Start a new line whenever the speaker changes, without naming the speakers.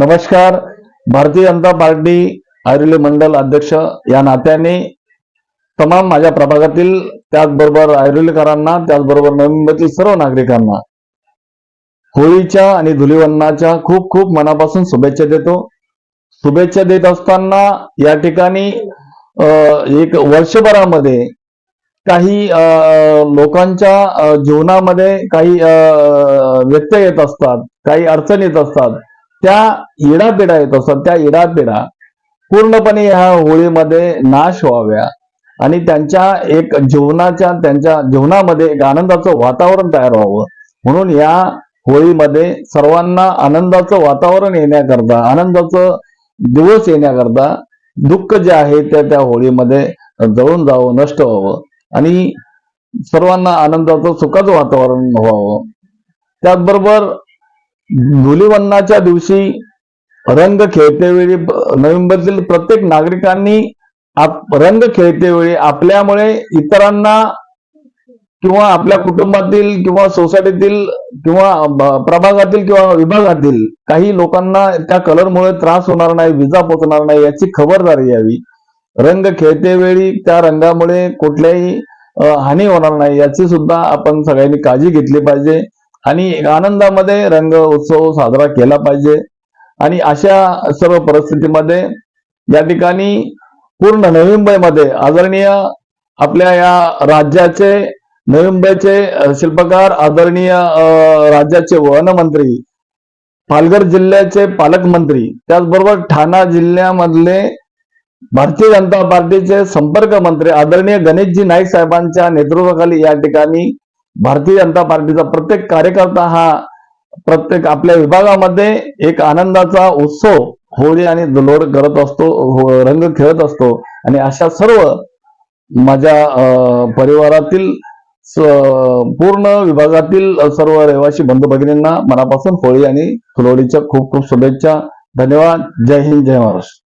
नमस्कार. भारतीय जनता पार्टी आयुर्वेद मंडल अध्यक्ष या नात्याने तमाम माझ्या प्रभागातील त्याचबरोबर आयुर्वेदकरांना त्याचबरोबर नवी मुंबईतील सर्व नागरिकांना होळीच्या आणि धुलिवंदनाच्या खूप खूप मनापासून शुभेच्छा देतो. शुभेच्छा देत असताना या ठिकाणी एक वर्षभरामध्ये काही लोकांच्या जीवनामध्ये काही व्यत्यय येत असतात काही अडचणी येत असतात. त्या इडापिडा येत असतात त्या इडापिडा पूर्णपणे ह्या होळीमध्ये नाश व्हाव्या आणि त्यांच्या एक जीवनाच्या त्यांच्या जीवनामध्ये एक आनंदाचं वातावरण तयार व्हावं. म्हणून या होळीमध्ये सर्वांना आनंदाचं वातावरण येण्याकरता आनंदाचं दिवस येण्याकरता दुःख जे आहे ते त्या होळीमध्ये जळून जावं नष्ट व्हावं आणि सर्वांना आनंदाचं सुखाचं वातावरण व्हावं. त्याचबरोबर धुलिवंदनाच्या दिवशी रंग खेळतेवेळी नोव्हेंबरतील प्रत्येक नागरिकांनी आप रंग खेळतेवेळी आपल्यामुळे इतरांना किंवा आपल्या कुटुंबातील किंवा सोसायटीतील किंवा प्रभागातील किंवा विभागातील काही लोकांना त्या कलरमुळे त्रास होणार नाही विजा पोचणार नाही याची खबरदारी घ्यावी रंग खेळतेवेळी त्या रंगामुळे कुठल्याही हानी होणार नाही याची सुद्धा आपण सगळ्यांनी काळजी घेतली पाहिजे. आणि आनंदामध्ये रंग उत्सव साजरा केला पाहिजे. आणि अशा सर्व परिस्थितीमध्ये या ठिकाणी पूर्ण नवी मुंबईमध्ये आदरणीय आपल्या या राज्याचे नवी मुंबईचे शिल्पकार आदरणीय राज्याचे वनमंत्री पालघर जिल्ह्याचे पालकमंत्री त्याचबरोबर ठाणा जिल्ह्यामधले भारतीय जनता पार्टीचे संपर्क मंत्री आदरणीय गणेशजी नाईक साहेबांच्या नेतृत्वाखाली या ठिकाणी भारतीय जनता पार्टीचा प्रत्येक कार्यकर्ता हा प्रत्येक आपल्या विभागामध्ये एक आनंदाचा उत्सव होळी आणि दलोड करत असतो हो- रंग खेळत असतो. आणि अशा सर्व माझ्या परिवारातील पूर्ण विभागातील सर्व रहिवासी बंधू भगिनींना मनापासून होळी आणि फुलवडीच्या खूप खूप शुभेच्छा. धन्यवाद. जय हिंद जय महाराष्ट्र.